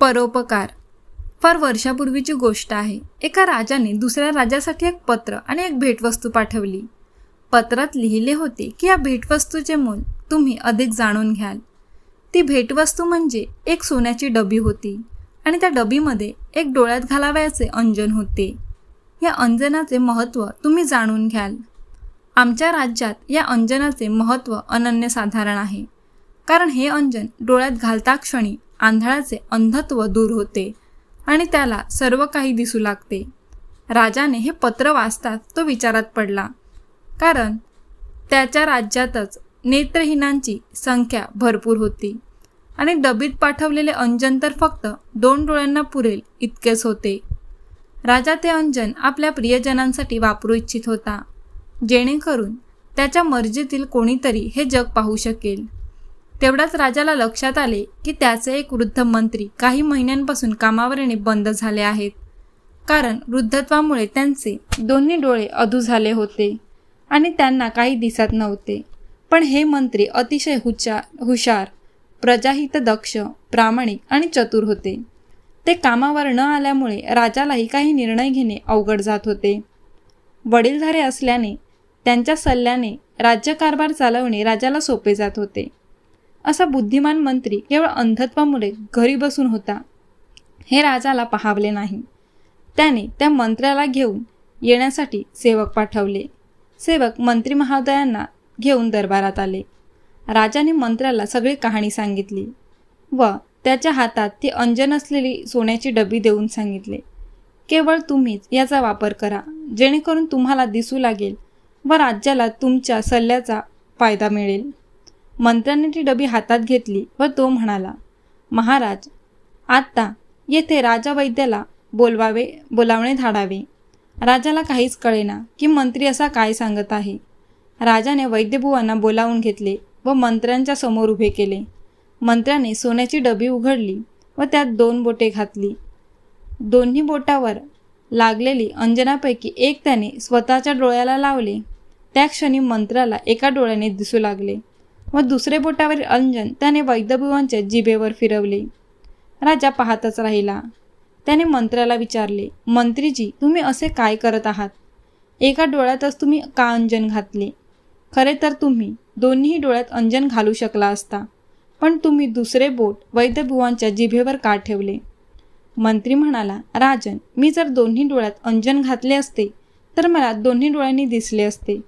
परोपकार. फार वर्षापूर्वीची गोष्ट आहे. एका राजाने दुसऱ्या राजासाठी एक पत्र आणि एक भेटवस्तू पाठवली. पत्रात लिहिले होते की या भेटवस्तूचे मोल तुम्ही अधिक जाणून घ्याल. ती भेटवस्तू म्हणजे एक सोन्याची डबी होती आणि त्या डबीमध्ये एक डोळ्यात घालावयाचे अंजन होते. या अंजनाचे महत्त्व तुम्ही जाणून घ्याल. आमच्या राज्यात या अंजनाचे महत्त्व अनन्यसाधारण आहे. कारण हे अंजन डोळ्यात घालता क्षणी आंधळाचे अंधत्व दूर होते आणि त्याला सर्व काही दिसू लागते. राजाने हे पत्र वाचताच तो विचारात पडला. कारण त्याच्या राज्यातच नेत्रहीनांची संख्या भरपूर होती आणि डबीत पाठवलेले अंजन तर फक्त दोन डोळ्यांना पुरेल इतकेच होते. राजा ते अंजन आपल्या प्रियजनांसाठी वापरू इच्छित होता जेणेकरून त्याच्या मर्जीतील कोणीतरी हे जग पाहू शकेल. तेवढ्याच राजाला लक्षात आले की त्याचे एक वृद्ध मंत्री काही महिन्यांपासून कामावर येणे बंद झाले आहेत. कारण वृद्धत्वामुळे त्यांचे दोन्ही डोळे अधू झाले होते आणि त्यांना काही दिसत नव्हते. पण हे मंत्री अतिशय हुचा हुशार प्रजाहित दक्ष प्रामाणिक आणि चतुर होते. ते कामावर न आल्यामुळे राजालाही काही निर्णय घेणे अवघड जात होते. वडीलधारे असल्याने त्यांच्या सल्ल्याने राज्यकारभार चालवणे राजाला सोपे जात होते. असा बुद्धिमान मंत्री केवळ अंधत्वामुळे घरी बसून होता. हे राजाला पाहावले नाही. त्याने त्या मंत्र्याला घेऊन येण्यासाठी सेवक पाठवले. सेवक मंत्री महोदयांना घेऊन दरबारात आले. राजाने मंत्र्याला सगळी कहाणी सांगितली व त्याच्या हातात ती अंजन असलेली सोन्याची डबी देऊन सांगितले. केवळ तुम्हीच याचा वापर करा. जेणेकरून तुम्हाला दिसू लागेल व राज्याला तुमच्या सल्ल्याचा फायदा मिळेल. मंत्र्याने ती डबी हातात घेतली व तो म्हणाला महाराज आत्ता येथे राजा वैद्याला बोलवावे बोलावणे धाडावे. राजाला काहीच कळेना की मंत्री असा काय सांगत आहे. राजाने वैद्यबुवांना बोलावून घेतले व मंत्र्यांच्या समोर उभे केले. मंत्र्याने सोन्याची डबी उघडली व त्यात दोन बोटे घातली. दोन्ही बोटावर लागलेली अंजनापैकी एक त्याने स्वतःच्या डोळ्याला लावले. त्या क्षणी मंत्र्याला एका डोळ्याने दिसू लागले. व दुसरे बोटावरील अंजन त्याने वैद्यभुवांच्या जिभेवर फिरवले. राजा पाहतच राहिला. त्याने मंत्र्याला विचारले मंत्रीजी तुम्ही असे काय करत आहात? एका डोळ्यातच तुम्ही का अंजन घातले? खरे तर तुम्ही दोन्ही डोळ्यात अंजन घालू शकला असता पण तुम्ही दुसरे बोट वैद्यभुवांच्या जिभेवर का ठेवले? मंत्री म्हणाला राजन मी जर दोन्ही डोळ्यात अंजन घातले असते तर मला दोन्ही डोळ्यांनी दिसले असते.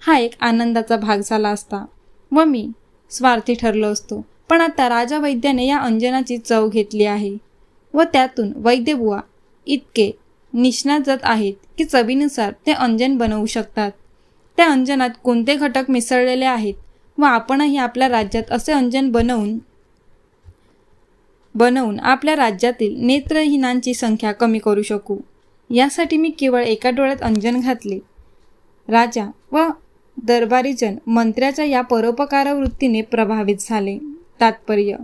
हा एक आनंदाचा भाग झाला असता. व मी स्वार्थी ठरलो असतो. पण आता राजा वैद्याने या अंजनाची चव घेतली आहे व त्यातून वैद्यबुवा इतके निष्णात जात आहेत की चवीनुसार ते अंजन बनवू शकतात. त्या अंजनात कोणते घटक मिसळलेले आहेत व आपणही आपल्या राज्यात असे अंजन बनवून बनवून आपल्या राज्यातील नेत्रहीनांची संख्या कमी करू शकू. यासाठी मी केवळ एका डोळ्यात अंजन घातले. राजा व दरबारीजन मंत्र्याच्या या परोपकार वृत्तीने प्रभावित झाले. तात्पर्य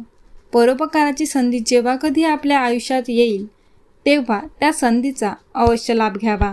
परोपकाराची संधी जेव्हा कधी आपल्या आयुष्यात येईल तेव्हा त्या संधीचा अवश्य लाभ घ्यावा.